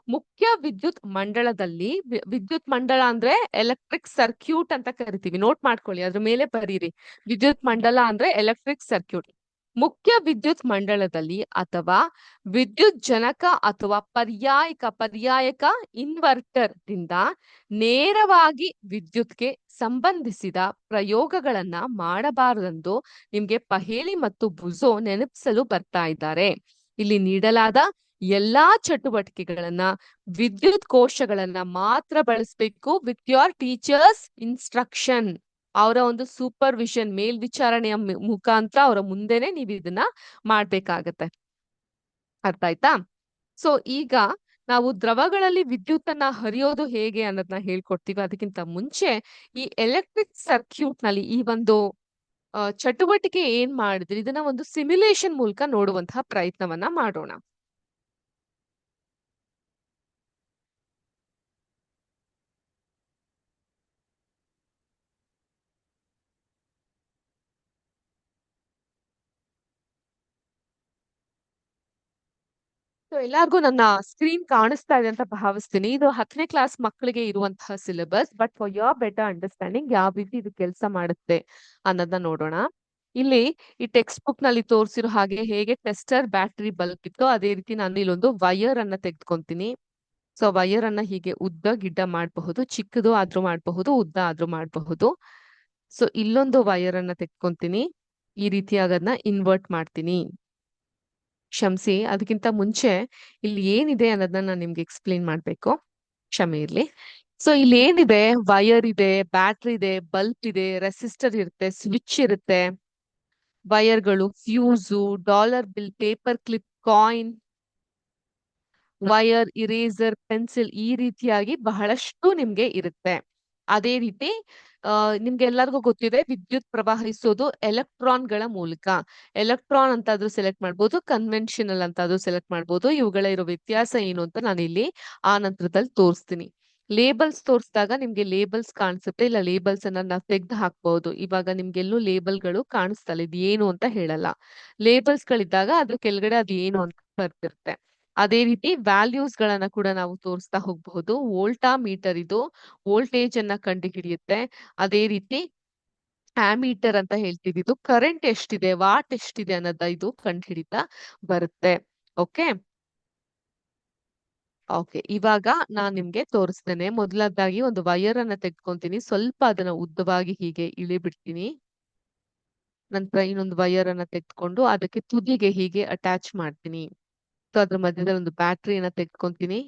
Speaker 2: ಮುಖ್ಯ ವಿದ್ಯುತ್ ಮಂಡಳದಲ್ಲಿ ವಿದ್ಯುತ್ ಮಂಡಳ ಅಂದ್ರೆ ಎಲೆಕ್ಟ್ರಿಕ್ ಸರ್ಕ್ಯೂಟ್ ಅಂತ ಕರಿತೀವಿ. ನೋಟ್ ಮಾಡ್ಕೊಳ್ಳಿ, ಅದ್ರ ಮೇಲೆ ಬರೀರಿ. ವಿದ್ಯುತ್ ಮಂಡಳ ಅಂದ್ರೆ ಎಲೆಕ್ಟ್ರಿಕ್ ಸರ್ಕ್ಯೂಟ್ ಮುಖ್ಯ ವಿದ್ಯುತ್ ಮಂಡಳದಲ್ಲಿ ಅಥವಾ ವಿದ್ಯುತ್ ಜನಕ ಅಥವಾ ಪರ್ಯಾಯಕ ಪರ್ಯಾಯಕ ಇನ್ವರ್ಟರ್ ದಿಂದ ನೇರವಾಗಿ ವಿದ್ಯುತ್ಗೆ ಸಂಬಂಧಿಸಿದ ಪ್ರಯೋಗಗಳನ್ನ ಮಾಡಬಾರದೆಂದು ನಿಮ್ಗೆ ಪಹೇಲಿ ಮತ್ತು ಬುಜೋ ನೆನಪಿಸಲು ಬರ್ತಾ ಇದ್ದಾರೆ. ಇಲ್ಲಿ ನೀಡಲಾದ ಎಲ್ಲಾ ಚಟುವಟಿಕೆಗಳನ್ನ, ವಿದ್ಯುತ್ ಕೋಶಗಳನ್ನ ಮಾತ್ರ ಬಳಸಬೇಕು, ವಿತ್ ಯೋರ್ ಟೀಚರ್ಸ್ ಇನ್ಸ್ಟ್ರಕ್ಷನ್. ಅವರ ಒಂದು ಸೂಪರ್ ವಿಷನ್ ಮೇಲ್ವಿಚಾರಣೆಯ ಮುಖಾಂತರ ಅವರ ಮುಂದೆನೆ ನೀವು ಇದನ್ನ ಮಾಡ್ಬೇಕಾಗತ್ತೆ. ಅರ್ಥ ಆಯ್ತಾ? ಸೊ, ಈಗ ನಾವು ದ್ರವಗಳಲ್ಲಿ ವಿದ್ಯುತ್ತನ್ನ ಹರಿಯೋದು ಹೇಗೆ ಅನ್ನೋದನ್ನ ಹೇಳ್ಕೊಡ್ತೀವಿ. ಅದಕ್ಕಿಂತ ಮುಂಚೆ ಈ ಎಲೆಕ್ಟ್ರಿಕ್ ಸರ್ಕ್ಯೂಟ್ನಲ್ಲಿ ಈ ಒಂದು ಚಟುವಟಿಕೆ ಏನ್ ಮಾಡಿದ್ರಿ? ಇದನ್ನ ಒಂದು ಸಿಮ್ಯುಲೇಷನ್ ಮೂಲಕ ನೋಡುವಂತಹ ಪ್ರಯತ್ನವನ್ನ ಮಾಡೋಣ. ಸೊ ಎಲ್ಲಾರ್ಗೂ ನನ್ನ ಸ್ಕ್ರೀನ್ ಕಾಣಿಸ್ತಾ ಇದೆ ಅಂತ ಭಾವಿಸ್ತೀನಿ. ಇದು ಹತ್ತನೇ ಕ್ಲಾಸ್ ಮಕ್ಕಳಿಗೆ ಇರುವಂತಹ syllabus but for your better understanding ಯಾವ ರೀತಿ ಇದು ಕೆಲಸ ಮಾಡುತ್ತೆ ಅನ್ನೋದನ್ನ ನೋಡೋಣ. ಇಲ್ಲಿ ಈ ಟೆಕ್ಸ್ಟ್ ಬುಕ್ನಲ್ಲಿ ತೋರಿಸಿರೋ ಹಾಗೆ ಹೇಗೆ ಟೆಸ್ಟರ್ ಬ್ಯಾಟರಿ ಬಲ್ಬ್ ಇತ್ತು ಅದೇ ರೀತಿ ನಾನು ಇಲ್ಲೊಂದು ವೈಯರ್ ಅನ್ನ ತೆಗೆದುಕೊಂತೀನಿ. ಸೊ ವೈರ್ ಅನ್ನ ಹೀಗೆ ಉದ್ದ ಗಿಡ್ಡ ಮಾಡಬಹುದು, ಚಿಕ್ಕದು ಆದ್ರೂ ಮಾಡಬಹುದು, ಉದ್ದ ಆದ್ರೂ ಮಾಡಬಹುದು. ಸೊ ಇಲ್ಲೊಂದು ವೈಯರ್ ಅನ್ನ ತೆಗೆದುಕೊಂತೀನಿ. ಈ ರೀತಿಯಾಗಿ ಅದನ್ನ ಇನ್ವರ್ಟ್ ಮಾಡ್ತೀನಿ. ಕ್ಷಮಿಸಿ, ಅದಕ್ಕಿಂತ ಮುಂಚೆ ಇಲ್ಲಿ ಏನಿದೆ ಅನ್ನೋದನ್ನ ನಾನು ನಿಮ್ಗೆ ಎಕ್ಸ್ಪ್ಲೇನ್ ಮಾಡ್ಬೇಕು. ಕ್ಷಮೆ ಇರ್ಲಿ. ಸೊ ಇಲ್ಲಿ ಏನಿದೆ? ವೈರ್ ಇದೆ ಬ್ಯಾಟ್ರಿ ಇದೆ ಬಲ್ಬ್ ಇದೆ ರೆಸಿಸ್ಟರ್ ಇರುತ್ತೆ ಸ್ವಿಚ್ ಇರುತ್ತೆ. ವೈರ್ಗಳು fuse dollar bill paper clip coin wire eraser pencil ಈ ರೀತಿಯಾಗಿ ಬಹಳಷ್ಟು ನಿಮ್ಗೆ ಇರುತ್ತೆ. ಅದೇ ರೀತಿ, ಆ, ನಿಮ್ಗೆ ಎಲ್ಲರಿಗೂ ಗೊತ್ತಿದೆ, ವಿದ್ಯುತ್ ಪ್ರವಹಿಸೋದು ಎಲೆಕ್ಟ್ರಾನ್ಗಳ ಮೂಲಕ. ಎಲೆಕ್ಟ್ರಾನ್ ಅಂತಾದ್ರೂ ಸೆಲೆಕ್ಟ್ ಮಾಡ್ಬೋದು, ಕನ್ವೆನ್ಷನಲ್ ಅಂತಾದ್ರೂ ಸೆಲೆಕ್ಟ್ ಮಾಡ್ಬೋದು. ಇವುಗಳ ಇರೋ ವ್ಯತ್ಯಾಸ ಏನು ಅಂತ ನಾನು ಇಲ್ಲಿ ಆ ನಂತರದಲ್ಲಿ ತೋರಿಸ್ತೀನಿ. ಲೇಬಲ್ಸ್ ತೋರಿಸಿದಾಗ ನಿಮ್ಗೆ ಲೇಬಲ್ಸ್ ಕಾಣಿಸುತ್ತೆ, ಇಲ್ಲ ಲೇಬಲ್ಸ್ ಅನ್ನ ನಾವು ತೆಗೆದು ಹಾಕ್ಬಹುದು ಇವಾಗ ನಿಮ್ಗೆಲ್ಲೂ ಲೇಬಲ್ಗಳು ಕಾಣಿಸ್ತಲ್ಲ ಇದು ಏನು ಅಂತ ಹೇಳಲ್ಲ. ಲೇಬಲ್ಸ್ ಗಳಿದ್ದಾಗ ಅದ್ರ ಕೆಳಗಡೆ ಅದು ಏನು ಅಂತ ಬರ್ತಿರುತ್ತೆ. ಅದೇ ರೀತಿ ವ್ಯಾಲ್ಯೂಸ್ ಗಳನ್ನ ಕೂಡ ನಾವು ತೋರಿಸ್ತಾ ಹೋಗಬಹುದು. ವೋಲ್ಟಾ ಮೀಟರ್ ಇದು ವೋಲ್ಟೇಜ್ ಅನ್ನ ಕಂಡು ಹಿಡಿಯುತ್ತೆ ಅದೇ ರೀತಿ ಆಮೀಟರ್ ಅಂತ ಹೇಳ್ತೀವಿ. ಇದು ಕರೆಂಟ್ ಎಷ್ಟಿದೆ ವಾಟ್ ಎಷ್ಟಿದೆ ಅನ್ನೋದ ಇದು ಕಂಡು ಹಿಡಿತಾ ಬರುತ್ತೆ. ಓಕೆ ಓಕೆ ಇವಾಗ ನಾನ್ ನಿಮ್ಗೆ ತೋರಿಸ್ತೇನೆ. ಮೊದಲದಾಗಿ ಒಂದು ವೈರ್ ಅನ್ನ ತೆಗ್ಕೊಂತೀನಿ ಸ್ವಲ್ಪ ಅದನ್ನ ಉದ್ದವಾಗಿ ಹೀಗೆ ಇಳಿಬಿಡ್ತೀನಿ. ನಂತರ ಇನ್ನೊಂದು ವೈರ್ ಅನ್ನ ತೆಗೆದುಕೊಂಡು ಅದಕ್ಕೆ ತುದಿಗೆ ಹೀಗೆ ಅಟ್ಯಾಚ್ ಮಾಡ್ತೀನಿ. ಸೊ ಅದ್ರ ಮಧ್ಯದಲ್ಲಿ ಒಂದು ಬ್ಯಾಟ್ರಿಯನ್ನ ತೆಗೆದುಕೊಂತೀನಿ.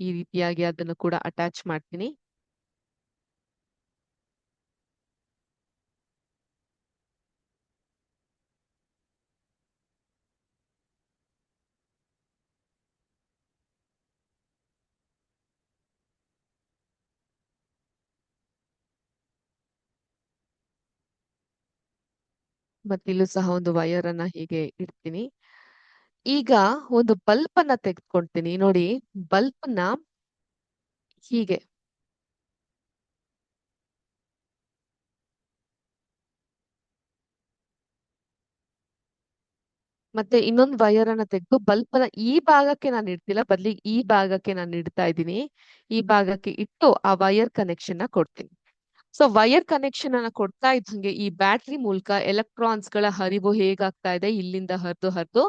Speaker 2: ಈ ರೀತಿಯಾಗಿ ಅದನ್ನು ಕೂಡ ಅಟ್ಯಾಚ್ ಮಾಡ್ತೀನಿ. ಮತ್ತಿಲ್ಲೂ ಸಹ ಒಂದು ವೈರ್ ಅನ್ನ ಹೀಗೆ ಇಡ್ತೀನಿ. ಈಗ ಒಂದು ಬಲ್ಪ್ ಅನ್ನ ತೆಗೆದುಕೊಳ್ತೀನಿ. ನೋಡಿ ಬಲ್ಪ್ನ ಹೀಗೆ. ಮತ್ತೆ ಇನ್ನೊಂದು ವೈರ್ ಅನ್ನ ತೆಗೆದು ಬಲ್ಪ್ನ ಈ ಭಾಗಕ್ಕೆ ನಾನು ಇಡ್ತಿಲ್ಲ, ಬದಲಿಗೆ ಈ ಭಾಗಕ್ಕೆ ನಾನು ಇಡ್ತಾ ಇದ್ದೀನಿ. ಈ ಭಾಗಕ್ಕೆ ಇಟ್ಟು ಆ ವೈರ್ ಕನೆಕ್ಷನ್ನ ಕೊಡ್ತೀನಿ. ಸೊ ವೈರ್ ಕನೆಕ್ಷನ್ ಅನ್ನ ಕೊಡ್ತಾ ಇದ್ದಂಗೆ ಈ ಬ್ಯಾಟ್ರಿ ಮೂಲಕ ಎಲೆಕ್ಟ್ರಾನ್ಸ್ಗಳ ಹರಿವು ಹೇಗಾಗ್ತಾ ಇದೆ? ಇಲ್ಲಿಂದ ಹರಿದು ಹರಿದು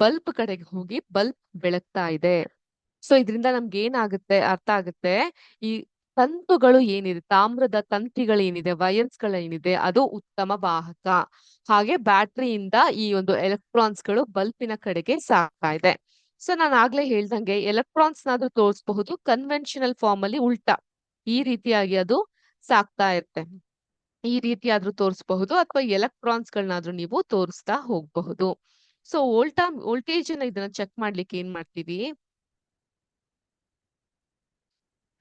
Speaker 2: ಬಲ್ಬ್ ಕಡೆಗೆ ಹೋಗಿ ಬಲ್ಬ್ ಬೆಳಗ್ತಾ ಇದೆ. ಸೊ ಇದರಿಂದ ನಮ್ಗೆ ಏನಾಗುತ್ತೆ? ಅರ್ಥ ಆಗುತ್ತೆ. ಈ ತಂತುಗಳು ಏನಿದೆ? ತಾಮ್ರದ ತಂತಿಗಳು ಏನಿದೆ? ವೈರ್ಸ್ ಗಳೇನಿದೆ ಅದು ಉತ್ತಮ ವಾಹಕ. ಹಾಗೆ ಬ್ಯಾಟ್ರಿಯಿಂದ ಈ ಒಂದು ಎಲೆಕ್ಟ್ರಾನ್ಸ್ಗಳು ಬಲ್ಬಿನ ಕಡೆಗೆ ಸಾಗ್ತಾ ಇದೆ. ಸೊ ನಾನು ಆಗ್ಲೇ ಹೇಳ್ದಂಗೆ ಎಲೆಕ್ಟ್ರಾನ್ಸ್ ನಾದ್ರೂ ತೋರಿಸಬಹುದು. ಕನ್ವೆನ್ಷನಲ್ ಫಾರ್ಮ್ ಅಲ್ಲಿ ಉಲ್ಟಾ. ಈ ರೀತಿಯಾಗಿ ಅದು ಸಾಕ್ತಾ ಇರುತ್ತೆ. ಈ ರೀತಿ ಆದ್ರೂ ತೋರಿಸಬಹುದು ಅಥವಾ ಎಲೆಕ್ಟ್ರಾನ್ಸ್ ಗಳನ್ನಾದ್ರೂ ನೀವು ತೋರಿಸ್ತಾ ಹೋಗಬಹುದು. ಸೊ ವೋಲ್ಟಾ ವೋಲ್ಟೇಜ್ ಅನ್ನ ಇದನ್ನ ಚೆಕ್ ಮಾಡ್ಲಿಕ್ಕೆ ಏನ್ ಮಾಡ್ತೀವಿ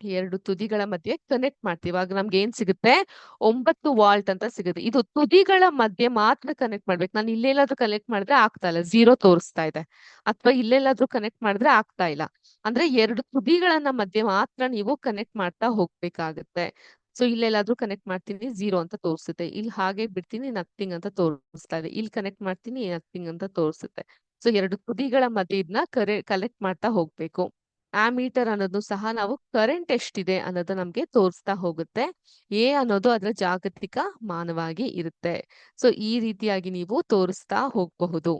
Speaker 2: ಎರಡು ತುದಿಗಳ ಮಧ್ಯೆ ಕನೆಕ್ಟ್ ಮಾಡ್ತೀವಿ. ಆಗ ನಮ್ಗೆ ಏನ್ ಸಿಗುತ್ತೆ? ಒಂಬತ್ತು ವಾಲ್ಟ್ ಅಂತ ಸಿಗುತ್ತೆ. ಇದು ತುದಿಗಳ ಮಧ್ಯೆ ಮಾತ್ರ ಕನೆಕ್ಟ್ ಮಾಡ್ಬೇಕು. ನಾನು ಇಲ್ಲೆಲ್ಲಾದ್ರೂ ಕನೆಕ್ಟ್ ಮಾಡಿದ್ರೆ ಆಗ್ತಾ ಇಲ್ಲ. ಝೀರೋ ತೋರಿಸ್ತಾ ಇದೆ. ಅಥವಾ ಇಲ್ಲೆಲ್ಲಾದ್ರೂ ಕನೆಕ್ಟ್ ಮಾಡಿದ್ರೆ ಆಗ್ತಾ ಇಲ್ಲ. ಅಂದ್ರೆ ಎರಡು ತುದಿಗಳನ್ನ ಮಧ್ಯೆ ಮಾತ್ರ ನೀವು ಕನೆಕ್ಟ್ ಮಾಡ್ತಾ ಹೋಗ್ಬೇಕಾಗತ್ತೆ. ಸೊ, ಇಲ್ಲೆಲ್ಲಾದ್ರೂ ಕನೆಕ್ಟ್ ಮಾಡ್ತೀನಿ ಝೀರೋ ಅಂತ ತೋರಿಸುತ್ತೆ. ಇಲ್ಲಿ ಹಾಗೆ ಬಿಡ್ತೀನಿ ನಥಿಂಗ್ ಅಂತ ತೋರಿಸ್ತಾ ಇದೆ. ಇಲ್ಲಿ ಕನೆಕ್ಟ್ ಮಾಡ್ತೀನಿ ನಥಿಂಗ್ ಅಂತ ತೋರಿಸುತ್ತೆ. ಸೊ, ಎರಡು ತುದಿಗಳ ಮಧ್ಯೆ ಇದನ್ನ ಕರೆ ಕಲೆಕ್ಟ್ ಮಾಡ್ತಾ ಹೋಗ್ಬೇಕು. ಆ ಮೀಟರ್ ಅನ್ನೋದು ಸಹ ನಾವು ಕರೆಂಟ್ ಎಷ್ಟಿದೆ ಅನ್ನೋದು ನಮ್ಗೆ ತೋರಿಸ್ತಾ ಹೋಗುತ್ತೆ. ಎ ಅನ್ನೋದು ಅದರ ಜಾಗತಿಕ ಮಾನವಾಗಿ ಇರುತ್ತೆ. ಸೊ, ಈ ರೀತಿಯಾಗಿ ನೀವು ತೋರಿಸ್ತಾ ಹೋಗಬಹುದು.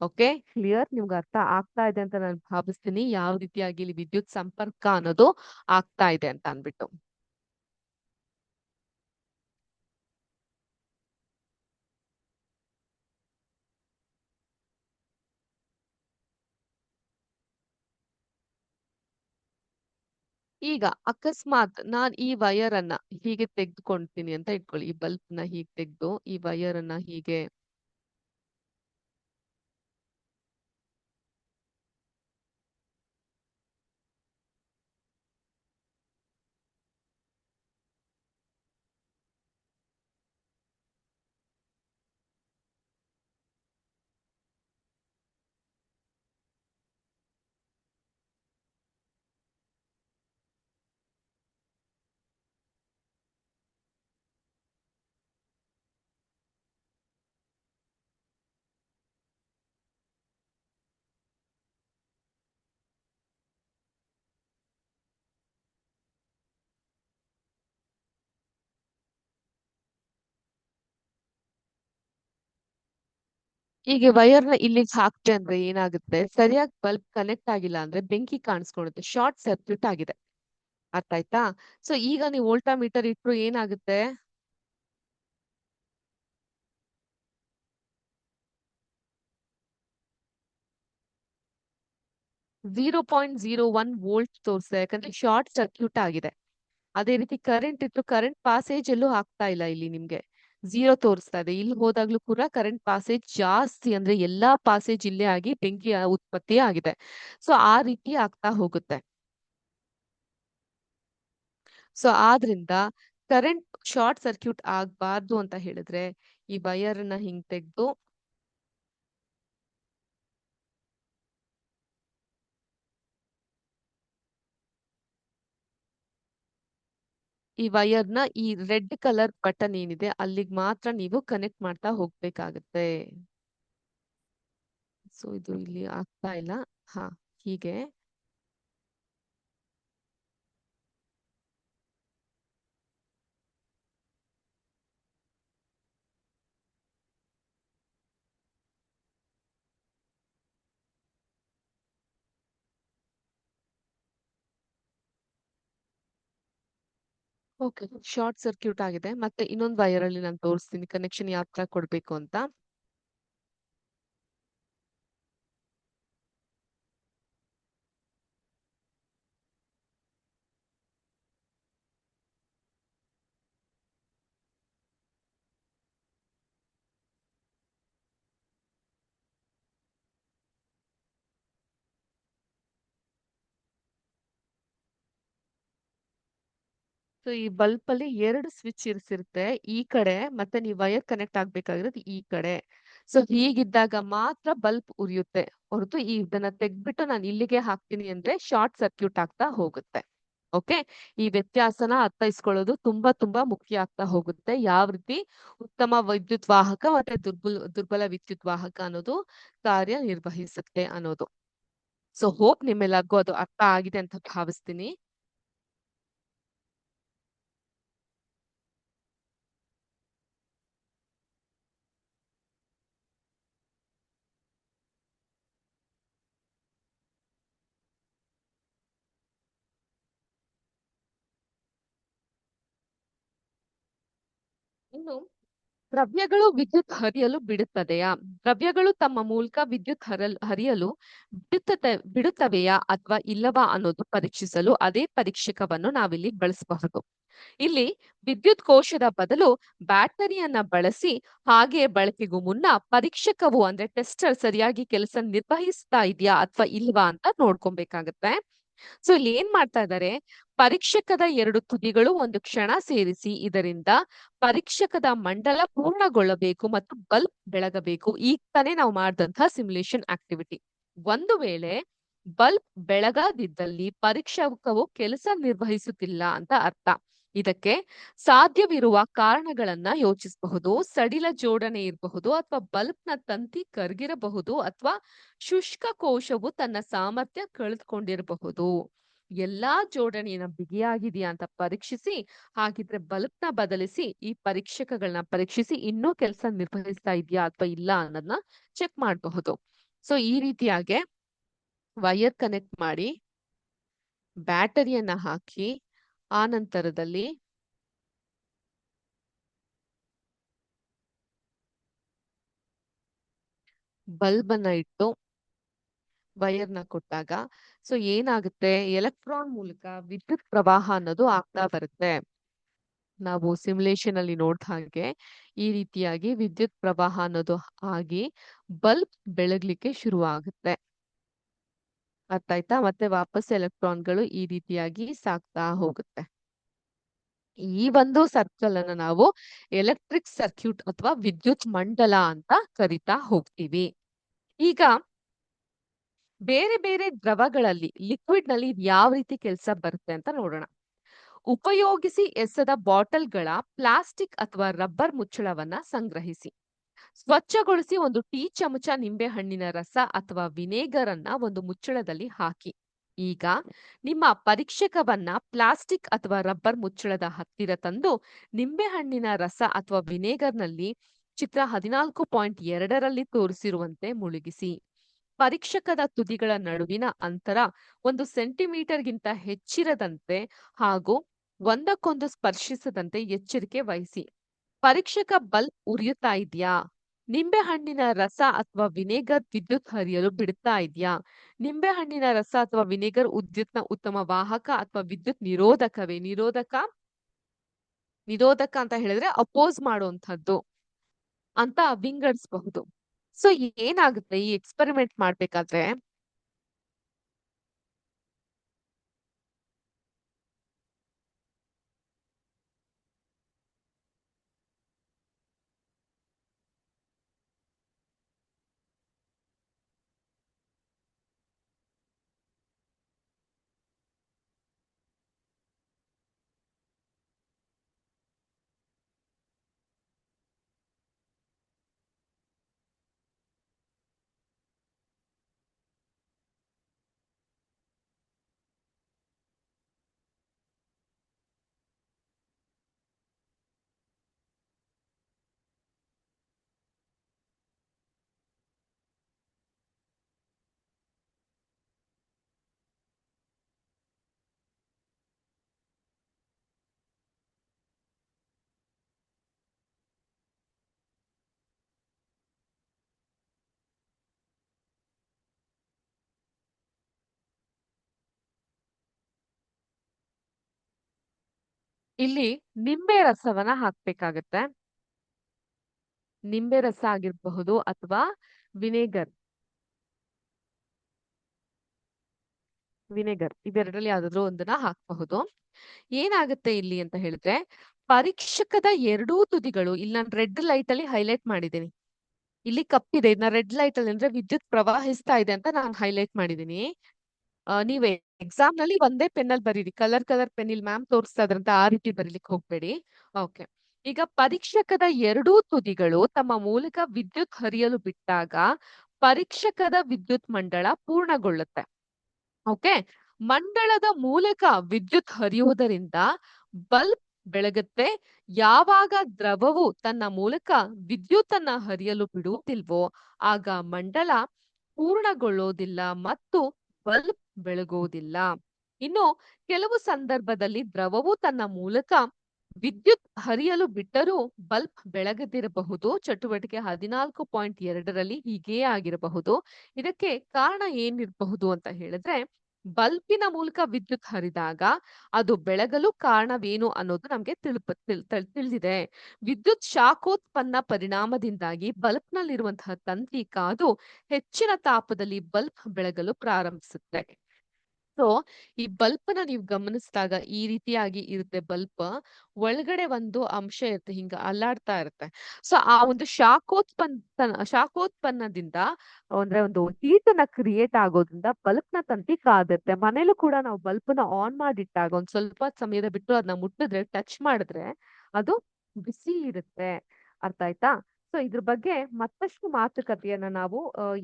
Speaker 2: ಓಕೆ? ಕ್ಲಿಯರ್ ನಿಮ್ಗೆ ಅರ್ಥ ಆಗ್ತಾ ಇದೆ ಅಂತ ನಾನು ಭಾವಿಸ್ತೀನಿ. ಯಾವ ರೀತಿಯಾಗಿ ಇಲ್ಲಿ ವಿದ್ಯುತ್ ಸಂಪರ್ಕ ಅನ್ನೋದು ಆಗ್ತಾ ಇದೆ ಅಂತ ಅನ್ಬಿಟ್ಟು ಈಗ ಅಕಸ್ಮಾತ್ ನಾನ್ ಈ ವಯರ್ ಅನ್ನ ಹೀಗೆ ತೆಗೆದುಕೊಳ್ತೀನಿ ಅಂತ ಇಟ್ಕೊಳ್ಳಿ. ಈ ಬಲ್ಬ್ನ ಹೀಗೆ ತೆಗೆದು ಈ ವಯರ್ ಅನ್ನ ಹೀಗೆ ಹೀಗೆ ನ ಇಲ್ಲಿಗೆ ಹಾಕ್ತೆ ಅಂದ್ರೆ ಏನಾಗುತ್ತೆ? ಸರಿಯಾಗಿ ಬಲ್ಬ್ ಕನೆಕ್ಟ್ ಆಗಿಲ್ಲ ಅಂದ್ರೆ ಬೆಂಕಿ ಕಾಣಿಸ್ಕೊಳುತ್ತೆ ಶಾರ್ಟ್ ಸರ್ಕ್ಯೂಟ್ ಆಗಿದೆ. ಅರ್ಥ ಆಯ್ತಾ? ಸೊ ಈಗ ನೀವು ವೋಲ್ಟಾ ಮೀಟರ್ ಇಟ್ರು ಏನಾಗುತ್ತೆ? Zero point zero one volt ತೋರಿಸ್ತಾ ಯಾಕಂದ್ರೆ ಶಾರ್ಟ್ ಸರ್ಕ್ಯೂಟ್ ಆಗಿದೆ. ಅದೇ ರೀತಿ ಕರೆಂಟ್ ಇತ್ತು ಕರೆಂಟ್ ಪಾಸೇಜ್ ಎಲ್ಲೂ ಆಗ್ತಾ ಇಲ್ಲ ಇಲ್ಲಿ ನಿಮ್ಗೆ. ಝೀರೋ ತೋರಿಸ್ತಾ ಇದೆ ಇಲ್ಲಿ ಹೋದಾಗ್ಲೂ ಕೂಡ ಕರೆಂಟ್ ಪಾಸೇಜ್ ಜಾಸ್ತಿ ಅಂದ್ರೆ ಎಲ್ಲಾ ಪಾಸೇಜ್ ಇಲ್ಲೇ ಆಗಿ ಬೆಂಕಿ ಉತ್ಪತ್ತಿ ಆಗಿದೆ. ಸೊ ಆ ರೀತಿ ಆಗ್ತಾ ಹೋಗುತ್ತೆ. ಸೊ ಆದ್ರಿಂದ ಕರೆಂಟ್ ಶಾರ್ಟ್ ಸರ್ಕ್ಯೂಟ್ ಆಗ್ಬಾರ್ದು ಅಂತ ಹೇಳಿದ್ರೆ ಈ ವೈರ್ ಹಿಂಗ್ ತೆಗ್ದು ಈ ವೈರ್ನ ಈ ರೆಡ್ ಕಲರ್ ಬಟನ್ ಏನಿದೆ ಅಲ್ಲಿಗೆ ಮಾತ್ರ ನೀವು ಕನೆಕ್ಟ್ ಮಾಡ್ತಾ ಹೋಗ್ಬೇಕಾಗತ್ತೆ. ಸೊ, ಇದು ಇಲ್ಲಿ ಆಗ್ತಾ ಇಲ್ಲ. ಹಾ, ಹೀಗೆ. ಓಕೆ ಶಾರ್ಟ್ ಸರ್ಕ್ಯೂಟ್ ಆಗಿದೆ. ಮತ್ತೆ ಇನ್ನೊಂದು ವೈರ್ ಅಲ್ಲಿ ನಾನು ತೋರಿಸ್ತೀನಿ. ಕನೆಕ್ಷನ್ ಯಾವ ತರ ಕೊಡ್ಬೇಕು ಅಂತ. ಸೊ, ಈ ಬಲ್ಬ್ ಅಲ್ಲಿ ಎರಡು ಸ್ವಿಚ್ ಇರಿಸಿರುತ್ತೆ, ಈ ಕಡೆ ಮತ್ತೆ ನೀವು ವೈರ್ ಕನೆಕ್ಟ್ ಆಗ್ಬೇಕಾಗಿರೋದು ಈ ಕಡೆ. ಸೊ, ಹೀಗಿದ್ದಾಗ ಮಾತ್ರ ಬಲ್ಬ್ ಉರಿಯುತ್ತೆ. ಹೊರತು ಈ ಇದನ್ನ ತೆಗ್ದ್ಬಿಟ್ಟು ನಾನು ಇಲ್ಲಿಗೆ ಹಾಕ್ತೀನಿ ಅಂದ್ರೆ ಶಾರ್ಟ್ ಸರ್ಕ್ಯೂಟ್ ಆಗ್ತಾ ಹೋಗುತ್ತೆ. ಓಕೆ? ಈ ವ್ಯತ್ಯಾಸನ ಅರ್ಥೈಸ್ಕೊಳ್ಳೋದು ತುಂಬಾ ತುಂಬಾ ಮುಖ್ಯ ಆಗ್ತಾ ಹೋಗುತ್ತೆ. ಯಾವ ರೀತಿ? ಉತ್ತಮ ವಿದ್ಯುತ್ ವಾಹಕ ಮತ್ತೆ ದುರ್ಬಲ ದುರ್ಬಲ ವಿದ್ಯುತ್ ವಾಹಕ ಅನ್ನೋದು ಕಾರ್ಯ ನಿರ್ವಹಿಸುತ್ತೆ ಅನ್ನೋದು. ಸೊ, ಹೋಪ್ ನಿಮ್ಮೆಲ್ಲರಿಗೂ ಅದು ಅರ್ಥ ಆಗಿದೆ ಅಂತ ಭಾವಿಸ್ತೀನಿ. ಇನ್ನು ದ್ರವ್ಯಗಳು ವಿದ್ಯುತ್ ಹರಿಯಲು ಬಿಡುತ್ತದೆಯಾ? ದ್ರವ್ಯಗಳು ತಮ್ಮ ಮೂಲಕ ವಿದ್ಯುತ್ ಹರಲ್, ಹರಿಯಲು ಬಿಡುತ್ತದೆ ಬಿಡುತ್ತವೆಯಾ ಅಥವಾ ಇಲ್ಲವಾ ಅನ್ನೋದು ಪರೀಕ್ಷಿಸಲು ಅದೇ ಪರೀಕ್ಷಕವನ್ನು ನಾವಿಲ್ಲಿ ಬಳಸಬಹುದು. ಇಲ್ಲಿ ವಿದ್ಯುತ್ ಕೋಶದ ಬದಲು ಬ್ಯಾಟರಿಯನ್ನ ಬಳಸಿ ಹಾಗೆ ಬಳಕೆಗೂ ಮುನ್ನ ಪರೀಕ್ಷಕವು ಅಂದ್ರೆ ಟೆಸ್ಟರ್ ಸರಿಯಾಗಿ ಕೆಲಸ ನಿರ್ವಹಿಸ್ತಾ ಇದೆಯಾ ಅಥವಾ ಇಲ್ವಾ ಅಂತ ನೋಡ್ಕೊಬೇಕಾಗತ್ತೆ. ಸೊ ಇಲ್ಲಿ ಏನ್ ಮಾಡ್ತಾ ಇದ್ದಾರೆ? ಪರೀಕ್ಷಕದ ಎರಡು ತುದಿಗಳು ಒಂದು ಕ್ಷಣ ಸೇರಿಸಿ ಇದರಿಂದ ಪರೀಕ್ಷಕದ ಮಂಡಲ ಪೂರ್ಣಗೊಳ್ಳಬೇಕು ಮತ್ತು ಬಲ್ಬ್ ಬೆಳಗಬೇಕು. ಈಗ ತಾನೇ ನಾವು ಮಾಡಿದಂತಹ ಸಿಮ್ಯುಲೇಷನ್ ಆಕ್ಟಿವಿಟಿ ಒಂದು ವೇಳೆ ಬಲ್ಬ್ ಬೆಳಗಾದಿದ್ದಲ್ಲಿ ಪರೀಕ್ಷಕವು ಕೆಲಸ ನಿರ್ವಹಿಸುತ್ತಿಲ್ಲ ಅಂತ ಅರ್ಥ. ಇದಕ್ಕೆ ಸಾಧ್ಯವಿರುವ ಕಾರಣಗಳನ್ನ ಯೋಚಿಸಬಹುದು, ಸಡಿಲ ಜೋಡಣೆ ಇರಬಹುದು ಅಥವಾ ಬಲ್ಬ್ನ ತಂತಿ ಕರ್ಗಿರಬಹುದು ಅಥವಾ ಶುಷ್ಕ ಕೋಶವು ತನ್ನ ಸಾಮರ್ಥ್ಯ ಕಳೆದುಕೊಂಡಿರಬಹುದು. ಎಲ್ಲಾ ಜೋಡಣೆಯನ್ನ ಬಿಗಿಯಾಗಿದೆಯಾ ಅಂತ ಪರೀಕ್ಷಿಸಿ, ಹಾಗಿದ್ರೆ ಬಲ್ಬ್ನ ಬದಲಿಸಿ ಈ ಪರೀಕ್ಷಕಗಳನ್ನ ಪರೀಕ್ಷಿಸಿ ಇನ್ನೂ ಕೆಲಸ ನಿರ್ವಹಿಸ್ತಾ ಇದೆಯಾ ಅಥವಾ ಇಲ್ಲ ಅನ್ನೋದನ್ನ ಚೆಕ್ ಮಾಡಬಹುದು. ಸೊ ಈ ರೀತಿಯಾಗೆ ವೈರ್ ಕನೆಕ್ಟ್ ಮಾಡಿ ಬ್ಯಾಟರಿಯನ್ನ ಹಾಕಿ ಆ ನಂತರದಲ್ಲಿ ಬಲ್ಬ್ ಅನ್ನ ಇಟ್ಟು ವೈರ್ನ ಕೊಟ್ಟಾಗ, ಸೊ ಏನಾಗುತ್ತೆ? ಎಲೆಕ್ಟ್ರಾನ್ ಮೂಲಕ ವಿದ್ಯುತ್ ಪ್ರವಾಹ ಅನ್ನೋದು ಆಗ್ತಾ ಬರುತ್ತೆ. ನಾವು ಸಿಮ್ಯುಲೇಷನ್ ಅಲ್ಲಿ ನೋಡ್ದ ಹಾಗೆ ಈ ರೀತಿಯಾಗಿ ವಿದ್ಯುತ್ ಪ್ರವಾಹ ಅನ್ನೋದು ಆಗಿ ಬಲ್ಬ್ ಬೆಳಗ್ಲಿಕ್ಕೆ ಶುರು ಆಗುತ್ತೆ ಅರ್ಥ ಆಯ್ತಾ ಮತ್ತೆ ವಾಪಸ್ ಎಲೆಕ್ಟ್ರಾನ್ಗಳು ಈ ರೀತಿಯಾಗಿ ಸಾಕ್ತಾ ಹೋಗುತ್ತೆ. ಈ ಒಂದು ಸರ್ಕಲ್ ಅನ್ನ ನಾವು ಎಲೆಕ್ಟ್ರಿಕ್ ಸರ್ಕ್ಯೂಟ್ ಅಥವಾ ವಿದ್ಯುತ್ ಮಂಡಲ ಅಂತ ಕರಿತಾ ಹೋಗ್ತೀವಿ. ಈಗ ಬೇರೆ ಬೇರೆ ದ್ರವಗಳಲ್ಲಿ ಲಿಕ್ವಿಡ್ನಲ್ಲಿ ಯಾವ ರೀತಿ ಕೆಲಸ ಬರುತ್ತೆ ಅಂತ ನೋಡೋಣ. ಉಪಯೋಗಿಸಿ ಎಸೆದ ಬಾಟಲ್ಗಳ ಪ್ಲಾಸ್ಟಿಕ್ ಅಥವಾ ರಬ್ಬರ್ ಮುಚ್ಚಳವನ್ನ ಸಂಗ್ರಹಿಸಿ. ಸ್ವಚ್ಛಗೊಳಿಸಿ ಒಂದು ಟೀ ಚಮಚ ನಿಂಬೆ ಹಣ್ಣಿನ ರಸ ಅಥವಾ ವಿನೇಗರ್ ಅನ್ನ ಒಂದು ಮುಚ್ಚಳದಲ್ಲಿ ಹಾಕಿ. ಈಗ ನಿಮ್ಮ ಪರೀಕ್ಷಕವನ್ನ ಪ್ಲಾಸ್ಟಿಕ್ ಅಥವಾ ರಬ್ಬರ್ ಮುಚ್ಚಳದ ಹತ್ತಿರ ತಂದು ನಿಂಬೆ ಹಣ್ಣಿನ ರಸ ಅಥವಾ ವಿನೇಗರ್ನಲ್ಲಿ ಚಿತ್ರ ಹದಿನಾಲ್ಕು ಪಾಯಿಂಟ್ ಎರಡರಲ್ಲಿ ತೋರಿಸಿರುವಂತೆ ಮುಳುಗಿಸಿ. ಪರೀಕ್ಷಕದ ತುದಿಗಳ ನಡುವಿನ ಅಂತರ ಒಂದು ಸೆಂಟಿಮೀಟರ್ಗಿಂತ ಹೆಚ್ಚಿರದಂತೆ ಹಾಗೂ ಒಂದಕ್ಕೊಂದು ಸ್ಪರ್ಶಿಸದಂತೆ ಎಚ್ಚರಿಕೆ ವಹಿಸಿ. ಪರೀಕ್ಷಕ ಬಲ್ಬ್ ಉರಿಯುತ್ತಾ ಇದೆಯಾ? ನಿಂಬೆಹಣ್ಣಿನ ರಸ ಅಥವಾ ವಿನೆಗರ್ ವಿದ್ಯುತ್ ಹರಿಯಲು ಬಿಡುತ್ತಾ ಇದೆಯಾ? ನಿಂಬೆಹಣ್ಣಿನ ರಸ ಅಥವಾ ವಿನೆಗರ್ ವಿದ್ಯುತ್ನ ಉತ್ತಮ ವಾಹಕ ಅಥವಾ ವಿದ್ಯುತ್ ನಿರೋಧಕವೇ? ನಿರೋಧಕ? ನಿರೋಧಕ ಅಂತ ಹೇಳಿದ್ರೆ ಅಪೋಸ್ ಮಾಡುವಂಥದ್ದು ಅಂತ ವಿಂಗಡಿಸಬಹುದು. ಸೊ ಏನಾಗುತ್ತೆ? ಈ ಎಕ್ಸ್ಪೆರಿಮೆಂಟ್ ಮಾಡ್ಬೇಕಾದ್ರೆ ಇಲ್ಲಿ ನಿಂಬೆ ರಸವನ್ನ ಹಾಕ್ಬೇಕಾಗತ್ತೆ. ನಿಂಬೆ ರಸ ಆಗಿರಬಹುದು ಅಥವಾ ವಿನೆಗರ್. ವಿನೆಗರ್ ಇವೆರಡರಲ್ಲಿ ಯಾವ್ದಾದ್ರು ಒಂದನ್ನ ಹಾಕಬಹುದು. ಏನಾಗುತ್ತೆ ಇಲ್ಲಿ ಅಂತ ಹೇಳಿದ್ರೆ, ಪರೀಕ್ಷಕದ ಎರಡೂ ತುದಿಗಳು, ಇಲ್ಲಿ ನಾನು ರೆಡ್ ಲೈಟ್ ಅಲ್ಲಿ ಹೈಲೈಟ್ ಮಾಡಿದ್ದೀನಿ. ಇಲ್ಲಿ ಕಪ್ಪಿದೆ ಇದನ್ನ ರೆಡ್ ಲೈಟ್ ಅಲ್ಲಿ ಅಂದ್ರೆ ವಿದ್ಯುತ್ ಪ್ರವಾಹಿಸ್ತಾ ಇದೆ ಅಂತ ನಾನು ಹೈಲೈಟ್ ಮಾಡಿದ್ದೀನಿ. ನೀವೇ ಎಕ್ಸಾಮ್ನಲ್ಲಿ ಒಂದೇ ಪೆನ್ ಅಲ್ಲಿ ಬರೀರಿ. ಕಲರ್ ಕಲರ್ ಪೆನ್ ಇಲ್ಲಿ ಮ್ಯಾಮ್ ತೋರಿಸ್ತಾ ಇದ್ರಂತ ಆ ರೀತಿ ಬರೀಲಿಕ್ಕೆ ಹೋಗ್ಬೇಡಿ. ಓಕೆ ಈಗ ಪರೀಕ್ಷಕದ ಎರಡೂ ತುದಿಗಳು ತಮ್ಮ ಮೂಲಕ ವಿದ್ಯುತ್ ಹರಿಯಲು ಬಿಟ್ಟಾಗ ಪರೀಕ್ಷಕದ ವಿದ್ಯುತ್ ಮಂಡಳ ಪೂರ್ಣಗೊಳ್ಳುತ್ತೆ. ಓಕೆ ಮಂಡಳದ ಮೂಲಕ ವಿದ್ಯುತ್ ಹರಿಯುವುದರಿಂದ ಬಲ್ಬ್ ಬೆಳಗುತ್ತೆ. ಯಾವಾಗ ದ್ರವವು ತನ್ನ ಮೂಲಕ ವಿದ್ಯುತ್ತನ್ನ ಹರಿಯಲು ಬಿಡುವುದಿಲ್ವೋ ಆಗ ಮಂಡಳ ಪೂರ್ಣಗೊಳ್ಳೋದಿಲ್ಲ ಮತ್ತು ಬಲ್ಬ್ ಬೆಳಗುವುದಿಲ್ಲ. ಇನ್ನು ಕೆಲವು ಸಂದರ್ಭದಲ್ಲಿ ದ್ರವವು ತನ್ನ ಮೂಲಕ ವಿದ್ಯುತ್ ಹರಿಯಲು ಬಿಟ್ಟರೂ ಬಲ್ಬ್ ಬೆಳಗದಿರಬಹುದು. ಚಟುವಟಿಕೆ ಹದಿನಾಲ್ಕು ಪಾಯಿಂಟ್ ಎರಡರಲ್ಲಿ ಹೀಗೇ ಆಗಿರಬಹುದು. ಇದಕ್ಕೆ ಕಾರಣ ಏನಿರಬಹುದು ಅಂತ ಹೇಳಿದ್ರೆ, ಬಲ್ಬಿನ ಮೂಲಕ ವಿದ್ಯುತ್ ಹರಿದಾಗ ಅದು ಬೆಳಗಲು ಕಾರಣವೇನು ಅನ್ನೋದು ನಮ್ಗೆ ತಿಳ್ಪ, ತಿಳ್ ತಿಳ್- ತಿಳಿದಿದೆ. ವಿದ್ಯುತ್ ಶಾಖೋತ್ಪನ್ನ ಪರಿಣಾಮದಿಂದಾಗಿ ಬಲ್ಬ್ನಲ್ಲಿರುವಂತಹ ತಂತಿ ಕಾದು ಹೆಚ್ಚಿನ ತಾಪದಲ್ಲಿ ಬಲ್ಬ್ ಬೆಳಗಲು ಪ್ರಾರಂಭಿಸುತ್ತೆ. ಸೊ, ಈ ಬಲ್ಬ್ನ ನೀವು ಗಮನಿಸಿದಾಗ ಈ ರೀತಿಯಾಗಿ ಇರುತ್ತೆ ಬಲ್ಪ್. ಒಳಗಡೆ ಒಂದು ಅಂಶ ಇರುತ್ತೆ, ಹಿಂಗ ಅಲ್ಲಾಡ್ತಾ ಇರುತ್ತೆ. ಸೊ, ಆ ಒಂದು ಶಾಖೋತ್ಪನ್ನ ಶಾಖೋತ್ಪನ್ನದಿಂದ ಅಂದ್ರೆ ಒಂದು ಹೀಟ್ ಅನ್ನ ಕ್ರಿಯೇಟ್ ಆಗೋದ್ರಿಂದ ಬಲ್ಪ್ನ ತಂತಿ ಕಾದಿರುತ್ತೆ. ಮನೇಲೂ ಕೂಡ ನಾವು ಬಲ್ಪ್ನ ಆನ್ ಮಾಡಿಟ್ಟಾಗ ಒಂದ್ ಸ್ವಲ್ಪ ಸಮಯದ ಬಿಟ್ಟು ಅದನ್ನ ಮುಟ್ಟಿದ್ರೆ, ಟಚ್ ಮಾಡಿದ್ರೆ ಅದು ಬಿಸಿ ಇರುತ್ತೆ. ಅರ್ಥ ಆಯ್ತಾ? ಸೊ ಇದ್ರ ಬಗ್ಗೆ ಮತ್ತಷ್ಟು ಮಾತುಕತೆಯನ್ನ ನಾವು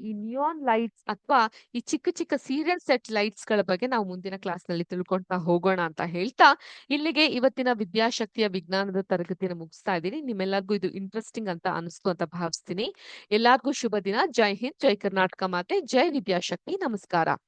Speaker 2: ಈ ನಿಯಾನ್ ಲೈಟ್ಸ್ ಅಥವಾ ಈ ಚಿಕ್ಕ ಚಿಕ್ಕ ಸೀರಿಯಲ್ ಸೆಟ್ ಲೈಟ್ಸ್ಗಳ ಬಗ್ಗೆ ನಾವು ಮುಂದಿನ ಕ್ಲಾಸ್ನಲ್ಲಿ ತಿಳ್ಕೊಂತಾ ಹೋಗೋಣ ಅಂತ ಹೇಳ್ತಾ, ಇಲ್ಲಿಗೆ ಇವತ್ತಿನ ವಿದ್ಯಾಶಕ್ತಿಯ ವಿಜ್ಞಾನದ ತರಗತಿಯನ್ನು ಮುಗಿಸ್ತಾ ಇದ್ದೀನಿ. ನಿಮ್ಮೆಲ್ಲರಿಗೂ ಇದು ಇಂಟ್ರೆಸ್ಟಿಂಗ್ ಅಂತ ಅನಿಸ್ತು ಅಂತ ಭಾವಿಸ್ತೀನಿ. ಎಲ್ಲಾರ್ಗೂ ಶುಭ ದಿನ. ಜೈ ಹಿಂದ್, ಜೈ ಕರ್ನಾಟಕ ಮಾತೆ, ಜೈ ವಿದ್ಯಾಶಕ್ತಿ. ನಮಸ್ಕಾರ.